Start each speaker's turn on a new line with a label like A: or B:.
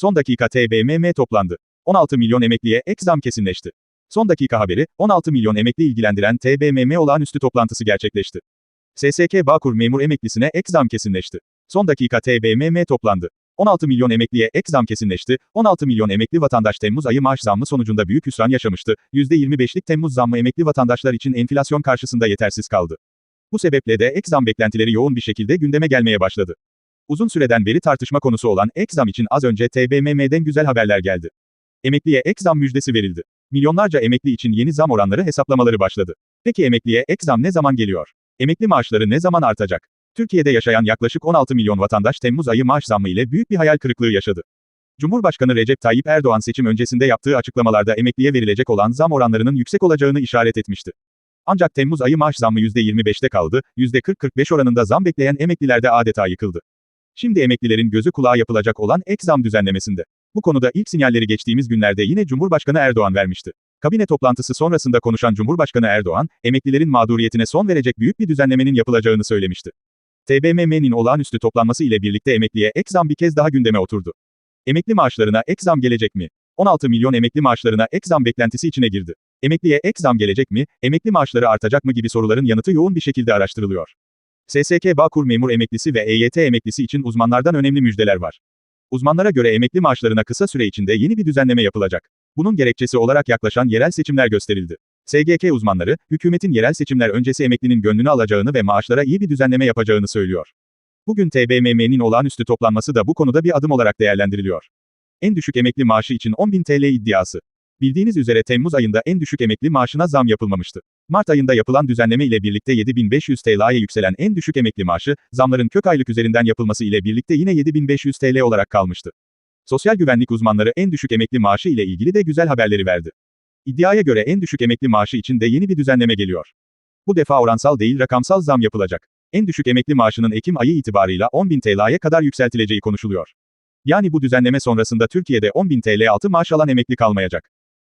A: Son dakika TBMM toplandı. 16 milyon emekliye ek zam kesinleşti. Son dakika haberi, 16 milyon emekli ilgilendiren TBMM olağanüstü toplantısı gerçekleşti. SSK Bağkur memur emeklisine ek zam kesinleşti. Son dakika TBMM toplandı. 16 milyon emekliye ek zam kesinleşti. 16 milyon emekli vatandaş Temmuz ayı maaş zammı sonucunda büyük hüsran yaşamıştı. %25'lik Temmuz zammı emekli vatandaşlar için enflasyon karşısında yetersiz kaldı. Bu sebeple de ek zam beklentileri yoğun bir şekilde gündeme gelmeye başladı. Uzun süreden beri tartışma konusu olan ek zam için az önce TBMM'den güzel haberler geldi. Emekliye ek zam müjdesi verildi. Milyonlarca emekli için yeni zam oranları hesaplamaları başladı. Peki emekliye ek zam ne zaman geliyor? Emekli maaşları ne zaman artacak? Türkiye'de yaşayan yaklaşık 16 milyon vatandaş Temmuz ayı maaş zammı ile büyük bir hayal kırıklığı yaşadı. Cumhurbaşkanı Recep Tayyip Erdoğan seçim öncesinde yaptığı açıklamalarda emekliye verilecek olan zam oranlarının yüksek olacağını işaret etmişti. Ancak Temmuz ayı maaş zammı %25'te kaldı, %40-45 oranında zam bekleyen emekliler de adeta yıkıldı. Şimdi emeklilerin gözü kulağı yapılacak olan ek zam düzenlemesinde. Bu konuda ilk sinyalleri geçtiğimiz günlerde yine Cumhurbaşkanı Erdoğan vermişti. Kabine toplantısı sonrasında konuşan Cumhurbaşkanı Erdoğan, emeklilerin mağduriyetine son verecek büyük bir düzenlemenin yapılacağını söylemişti. TBMM'nin olağanüstü toplanması ile birlikte emekliye ek zam bir kez daha gündeme oturdu. Emekli maaşlarına ek zam gelecek mi? 16 milyon emekli maaşlarına ek zam beklentisi içine girdi. Emekliye ek zam gelecek mi? Emekli maaşları artacak mı gibi soruların yanıtı yoğun bir şekilde araştırılıyor. SSK Bağkur memur emeklisi ve EYT emeklisi için uzmanlardan önemli müjdeler var. Uzmanlara göre emekli maaşlarına kısa süre içinde yeni bir düzenleme yapılacak. Bunun gerekçesi olarak yaklaşan yerel seçimler gösterildi. SGK uzmanları, hükümetin yerel seçimler öncesi emeklinin gönlünü alacağını ve maaşlara iyi bir düzenleme yapacağını söylüyor. Bugün TBMM'nin olağanüstü toplanması da bu konuda bir adım olarak değerlendiriliyor. En düşük emekli maaşı için 10.000 TL iddiası. Bildiğiniz üzere Temmuz ayında en düşük emekli maaşına zam yapılmamıştı. Mart ayında yapılan düzenleme ile birlikte 7500 TL'ye yükselen en düşük emekli maaşı, zamların kök aylık üzerinden yapılması ile birlikte yine 7500 TL olarak kalmıştı. Sosyal güvenlik uzmanları en düşük emekli maaşı ile ilgili de güzel haberleri verdi. İddiaya göre en düşük emekli maaşı için de yeni bir düzenleme geliyor. Bu defa oransal değil rakamsal zam yapılacak. En düşük emekli maaşının Ekim ayı itibarıyla 10.000 TL'ye kadar yükseltileceği konuşuluyor. Yani bu düzenleme sonrasında Türkiye'de 10.000 TL altı maaş alan emekli kalmayacak.